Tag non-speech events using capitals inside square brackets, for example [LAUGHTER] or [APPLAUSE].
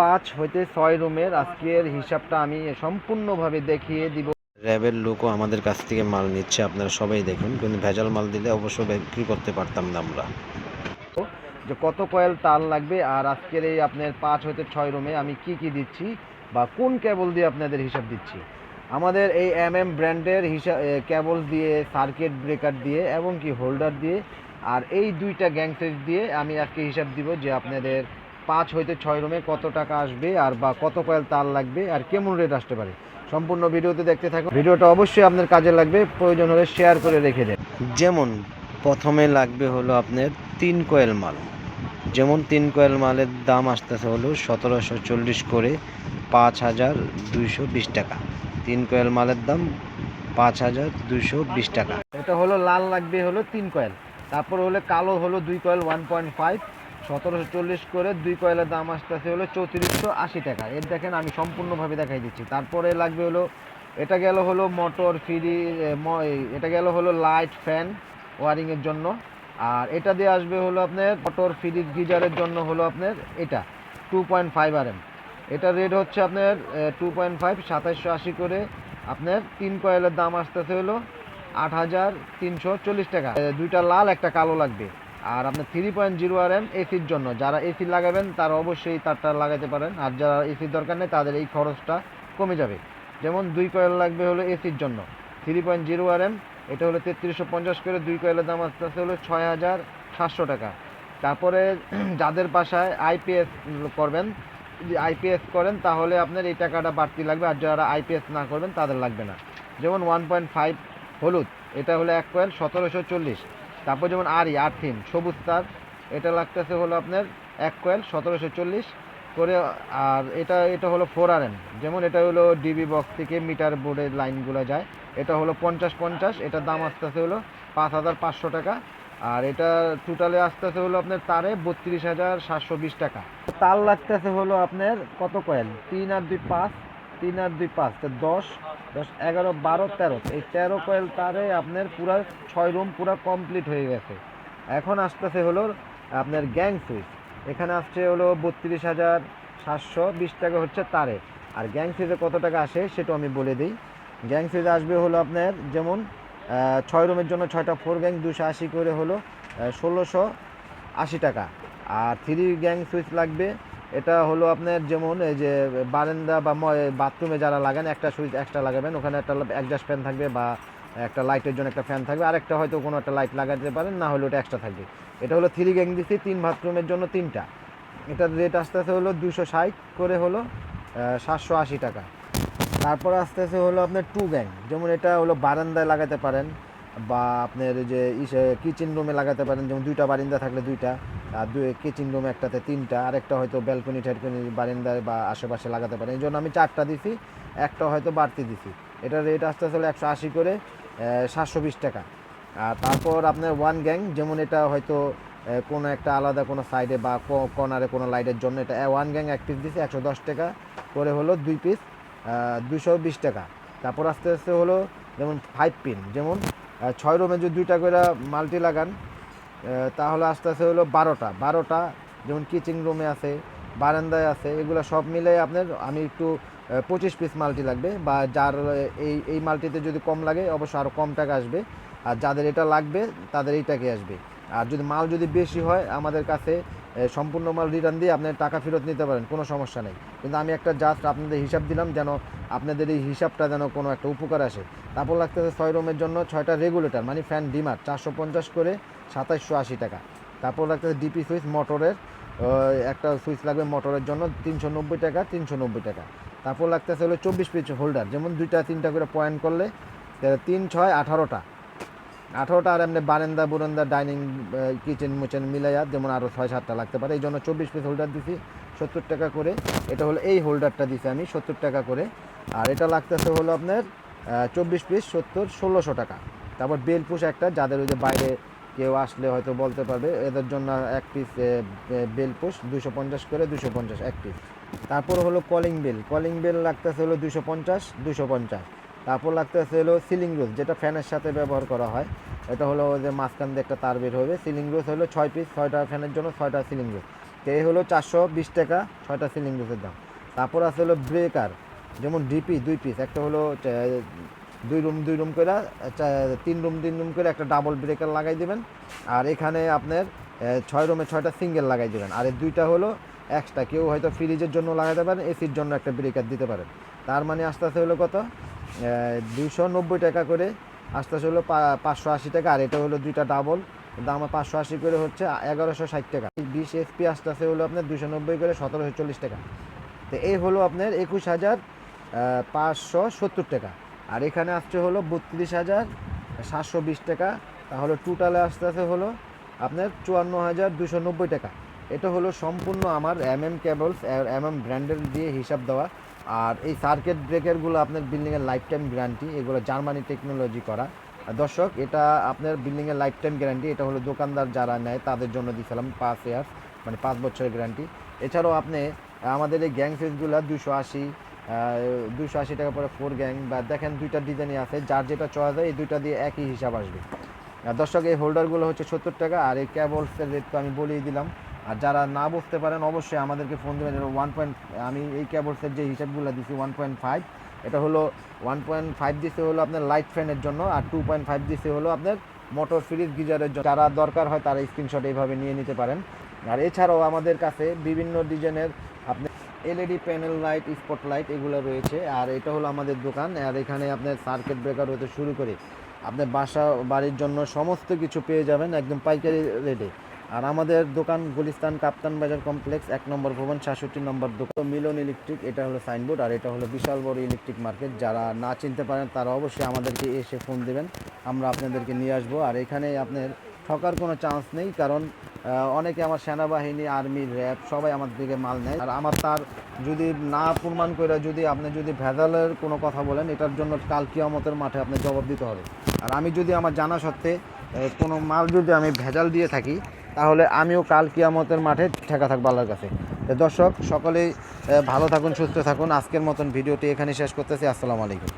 পাঁচ হইতে ছয় রুমের আজকের হিসাবটা আমি সম্পূর্ণভাবে দেখিয়ে দিব। র্যাবের লোকও আমাদের কাছ থেকে মাল নিচ্ছে আপনারা সবাই দেখুন কিন্তু ভেজাল মাল দিলে অবশ্য বিক্রি করতে পারতাম না আমরা। যে কত কয়েল তার লাগবে আর আজকের এই আপনার পাঁচ হইতে ছয় রুমে আমি কি কি দিচ্ছি বা কোন কেবল দিয়ে আপনাদের হিসাব দিচ্ছি? আমাদের এই এম এম ব্র্যান্ডের হিসাব কেবল দিয়ে সার্কিট ব্রেকার দিয়ে এবং কি হোল্ডার দিয়ে আর এই দুইটা গ্যাং সুইচ দিয়ে আমি আজকে হিসাব দিব যে আপনাদের পাঁচ হইতে ছয় রুমে কত টাকা আসবে আর বা কত কয়েল তার লাগবে আর কেমন রেট আসতে পারে? সম্পূর্ণ ভিডিওতে দেখতে থাকুন। ভিডিওটা অবশ্যই আপনার কাজে লাগবে প্রয়োজন হলে শেয়ার করে রেখে দেন। যেমন প্রথমে লাগবে হলো আপনার তিন কয়েল মাল। যেমন তিন কয়েল মালের দাম আসতেছে হলো সতেরোশো চল্লিশ করে পাঁচ হাজার দুইশো বিশ টাকা। তিন কয়েল মালের দাম পাঁচ হাজার দুইশো বিশ টাকা। এটা হলো লাল লাগবে হলো তিন কয়েল। তারপর হলো কালো হলো দুই কয়েল ওয়ান পয়েন্ট ফাইভ সতেরোশো চল্লিশ করে দুই কয়েলের দাম আসতে আসতেছে হলো চৌত্রিশশো আশি টাকা। এর দেখেন আমি সম্পূর্ণভাবে দেখাই দিচ্ছি। তারপরে লাগবে হলো, এটা গেল হলো মোটর ফ্রি এটা গেল হলো লাইট ফ্যান ওয়ারিংয়ের জন্য। আর এটা দিয়ে আসবে হলো আপনার মোটর ফ্রিজ গিজারের জন্য হলো আপনার এটা, two point five R M এটার রেট হচ্ছে আপনার টু পয়েন্ট ফাইভ সাতাশশো আশি করে আপনার তিন কয়েলের দাম আসতেছে হলো আট হাজার তিনশো চল্লিশ টাকা। দুইটা লাল, একটা কালো লাগবে। আর আপনার three point zero R M এসির জন্য, যারা এসি লাগাবেন তারা অবশ্যই তারটা লাগাতে পারেন, আর যারা এসির দরকার নেই তাদের এই খরচটা কমে যাবে। যেমন দুই কয়েল লাগবে হলো এসির জন্য three point zero R M এটা হলো তেত্রিশশো পঞ্চাশ করে দুই কয়েলের দাম আসতেছে হলো ছয় হাজার সাতশো টাকা। তারপরে [CLEARS THROAT] যাদের বাসায় আইপিএস করবেন, যদি আইপিএস করেন তাহলে আপনার এই টাকাটা বাড়তি লাগবে, আর যারা আইপিএস না করবেন তাদের লাগবে না। যেমন ওয়ান পয়েন্ট ফাইভ হলুদ, এটা হলো এক কয়েল সতেরোশো চল্লিশ। তারপর যেমন আরি আর্থিন সবুজ তার, এটা লাগতেছে হলো আপনার এক কয়েল সতেরোশো চল্লিশ করে, আর এটা এটা হলো ফোর আর এম যেমন এটা হলো ডিবি বক্স থেকে মিটার বোর্ডের লাইনগুলো যায়, এটা হলো পঞ্চাশ পঞ্চাশ, এটার দাম আসতেছে হলো পাঁচ হাজার পাঁচশো টাকা, আর এটা টোটালে আসতেছে হলো আপনার তারে বত্রিশ হাজার সাতশো বিশ টাকা। তার লাগতেছে হলো আপনার কত কয়েল? তিন আর দুই পাঁচ তিন আর দুই পাঁচ দশ দশ, এগারো, বারো, তেরো। এই তেরো কয়েল তারে আপনার পুরা ছয় রুম পুরা কমপ্লিট হয়ে গেছে। এখন আসতেছে হলো আপনার গ্যাং সুইচ এখানে আসছে হলো বত্রিশ হাজার সাতশো বিশ টাকা হচ্ছে তারে। আর গ্যাং সুইচে কত টাকা আসে সেটা আমি বলে দিই। গ্যাং সুইচ আসবে হলো আপনার যেমন ছয় রুমের জন্য ছয়টা ফোর গ্যাং দুশো আশি করে হলো ষোলোশো আশি টাকা। আর থ্রি গ্যাং সুইচ লাগবে এটা হলো আপনার যেমন এই যে বারান্দা বা বাথরুমে যারা লাগান, একটা সুইচ এক্সট্রা লাগাবেন, ওখানে একটা একজাস্ট ফ্যান থাকবে বা একটা লাইটের জন্য একটা ফ্যান থাকবে, আরেকটা হয়তো কোনো একটা লাইট লাগাতে পারেন, না হলে ওটা এক্সট্রা থাকবে। এটা হলো থ্রি গ্যাং দিচ্ছি তিন বাথরুমের জন্য তিনটা। এটার রেট আস্তে আস্তে হলো দুশো ষাট করে হলো সাতশো আশি টাকা। তারপর আস্তে আস্তে হলো আপনার টু গ্যাং যেমন এটা হলো বারান্দায় লাগাতে পারেন বা আপনার যে কিচেন রুমে লাগাতে পারেন, যেমন দুইটা বারিন্দা থাকলে দুইটা। আর দুই কিচেন রুম একটাতে তিনটা, আরেকটা হয়তো ব্যালকনি টাইলকনি বারিন্দায় বা আশেপাশে লাগাতে পারেন এই জন্য আমি চারটা দিছি, একটা হয়তো বাড়তি দিছি। এটার রেট আস্তে হলো একশো আশি করে সাতশো বিশ টাকা। আর তারপর আপনার ওয়ান গ্যাং যেমন এটা হয়তো কোনো একটা আলাদা কোনো সাইডে বা কর্নারে কোনো লাইটের জন্য এটা ওয়ান গ্যাং এক পিস দিছি, একশো দশ টাকা। করে হলো দুই পিস দুশো বিশ টাকা। তারপর আস্তে আস্তে হলো, যেমন ফাইভ পিন যেমন ছয় রুমে যদি দুইটা করে মাল্টি লাগান তাহলে আস্তে আস্তে হলো বারোটা। বারোটা, যেমন কিচেন রুমে আছে, বারান্দায় আছে, এগুলো সব মিলে আপনার আমি একটু পঁচিশ পিস মালটি লাগবে, বা যার এই এই মালটিতে যদি কম লাগে, অবশ্য আরও কম টাকা আসবে। আর যাদের এটা লাগবে, তাদের এইটাকে আসবে। আর যদি মাল যদি বেশি হয়, আমাদের কাছে সম্পূর্ণ মাল রিটার্ন দিয়ে আপনার টাকা ফেরত নিতে পারেন, কোনো সমস্যা নেই। কিন্তু আমি একটা জাস্ট আপনাদের হিসাব দিলাম যেন আপনাদের এই হিসাবটা যেন কোনো একটা উপকার আসে। তারপর লাগতেছে ছয় রুমের জন্য ছয়টা রেগুলেটর মানে ফ্যান ডিমার চারশো পঞ্চাশ করে সাতাইশশো আশি টাকা। তারপর লাগতেছে ডিপি সুইচ মোটরের একটা সুইচ লাগবে মোটরের জন্য তিনশো নব্বই টাকা, তিনশো নব্বই টাকা। তারপর লাগতেছে হলো চব্বিশ পিস হোল্ডার যেমন দুইটা তিনটা করে পয়েন্ট করলে তিন, ছয়, আঠারোটা। আঠারোটা আর এমনি বারেন্দা, বুরান্দা, ডাইনিং কিচেন, মুচেন মিলাইয়া যেমন আরও ছয় সাতটা লাগতে পারে। এই জন্য চব্বিশ পিস হোল্ডার দিছি, সত্তর টাকা করে। এটা হলো এই হোল্ডারটা দিছি আমি, সত্তর টাকা করে। আর এটা লাগতেছে হলো আপনার চব্বিশ পিস, সত্তর, ষোলোশো টাকা। তারপর বেল পুশ একটা, যাদের ওই যে বাইরে কেউ আসলে হয়তো বলতে পারবে, এদের জন্য এক পিস বেল পুশ দুশো পঞ্চাশ করে দুশো পঞ্চাশ, এক পিস তারপর হলো কলিং বেল কলিং বেল লাগতেছে হলো দুশো পঞ্চাশ দুশো পঞ্চাশ। তারপর লাগতেছে হলো সিলিং রোজ যেটা ফ্যানের সাথে ব্যবহার করা হয়। এটা হলো যে মাঝখান দিয়ে একটা তার বের হবে। সিলিং রোজ হলো ছয় পিস ছয়টা ফ্যানের জন্য ছয়টা সিলিং রোজ তো এই হলো চারশো বিশ টাকা ছয়টা সিলিং বুসের দাম। তারপর আছে হলো ব্রেকার যেমন ডিপি দুই পিস একটা হলো দুই রুম দুই রুম করে তিন রুম তিন রুম করে একটা ডাবল ব্রেকার লাগাই দেবেন। আর এখানে আপনার ছয় রুমে ছয়টা সিঙ্গেল লাগাই দেবেন। আর এই দুইটা হলো এক্সট্রা কেউ হয়তো ফ্রিজের জন্য লাগাতে পারেন এসির জন্য একটা ব্রেকার দিতে পারেন। তার মানে আস্তে আস্তে হলো কত? দুইশো নব্বই টাকা করে। আস্তে আস্তে হলো পাঁচশো আশি টাকা, আর এটা হলো দুইটা ডাবল দাম পাঁচশো আশি করে হচ্ছে এগারোশো ষাট টাকা। বিশ এসপি আস্তে আস্তে হলো আপনার দুশো নব্বই করে সতেরোশো চল্লিশ টাকা। তো এই হলো আপনার একুশ হাজার পাঁচশো সত্তর টাকা। আর এখানে আসছে হলো বত্রিশ হাজার, সাতশো বিশ টাকা। তাহলে টোটালে আস্তে আস্তে হলো আপনার চুয়ান্ন হাজার দুশো নব্বই টাকা। এটা হলো সম্পূর্ণ আমার M M cables M M ব্র্যান্ডের দিয়ে হিসাব দেওয়া। আর এই সার্কিট ব্রেকারগুলো আপনার বিল্ডিংয়ের লাইফ টাইম গ্যারান্টি এগুলো জার্মানি টেকনোলজি করা। দর্শক, এটা আপনার বিল্ডিংয়ের লাইফ টাইম গ্যারান্টি এটা হলো দোকানদার যারা নেয়, তাদের জন্য দিয়েছিলাম পাঁচ ইয়ার্স মানে পাঁচ বছরের গ্যারান্টি এছাড়াও আপনি, আমাদের এই গ্যাং ফেসগুলো দুশো আশি দুশো আশি টাকা পরে ফোর গ্যাং বা দেখেন দুইটা ডিজাইনই আছে, যার যেটা চয়েস হয়, এই দুইটা দিয়ে একই হিসাব আসবে। দর্শক, এই হোল্ডারগুলো হচ্ছে সত্তর টাকা, আর এই ক্যাবলসের রেট তো আমি বলেই দিলাম। আর যারা না বুঝতে পারেন, অবশ্যই আমাদেরকে ফোন দেবেন। ওয়ান পয়েন্ট আমি এই ক্যাবলসের যে হিসাবগুলো দিচ্ছি ওয়ান পয়েন্ট ফাইভ এটা হলো ওয়ান পয়েন্ট ফাইভ দিচ্ছে হলো আপনার লাইট ফ্যানের জন্য, আর টু পয়েন্ট ফাইভ দিচ্ছে হলো আপনার মোটর ফ্রিজ গিজারের জন্য। যারা দরকার হয়, তারা স্ক্রিনশট এইভাবে নিয়ে নিতে পারেন। আর এছাড়াও আমাদের কাছে বিভিন্ন ডিজাইনের আপনি LED panel light spot light এগুলো রয়েছে। আর এটা হলো আমাদের দোকান। আর এখানে আপনার সার্কিট ব্রেকার হতে শুরু করে আপনার বাসা বাড়ির জন্য সমস্ত কিছু পেয়ে যাবেন একদম পাইকারি রেটে আর আমাদের দোকান গুলিস্তান কাপ্তান বাজার কমপ্লেক্স, এক নম্বর ভবন, সাতষট্টি নম্বর দোকান। মিলন ইলেকট্রিক, এটা হলো সাইনবোর্ড আর এটা হলো বিশাল বড় ইলেকট্রিক মার্কেট। যারা না চিনতে পারেন তারা অবশ্যই আমাদেরকে এসে ফোন দেবেন, আমরা আপনাদেরকে নিয়ে আসব। আর এখানে আপনার ঠকার কোনো চান্স নেই কারণ অনেকে আমার সেনাবাহিনী, আর্মি, র্যাব সবাই আমার দিকে মাল নেয়। আর আমার তার যদি না প্রমাণ করে যদি আপনি যদি ভেজালের কোনো কথা বলেন, এটার জন্য কাল কিয়ামতের মাঠে আপনি জবাব দিতে হবে। আর আমি যদি আমার জানা সত্ত্বে কোনো মাল যদি আমি ভেজাল দিয়ে থাকি তাহলে আমিও কাল কিয়ামতের মাঠে ঠেকা থাকব আল্লাহর কাছে। দর্শক, সকলেই ভালো থাকুন, সুস্থ থাকুন। আজকের মতন ভিডিওটি এখানে শেষ করতেছি। আসসালামু আলাইকুম।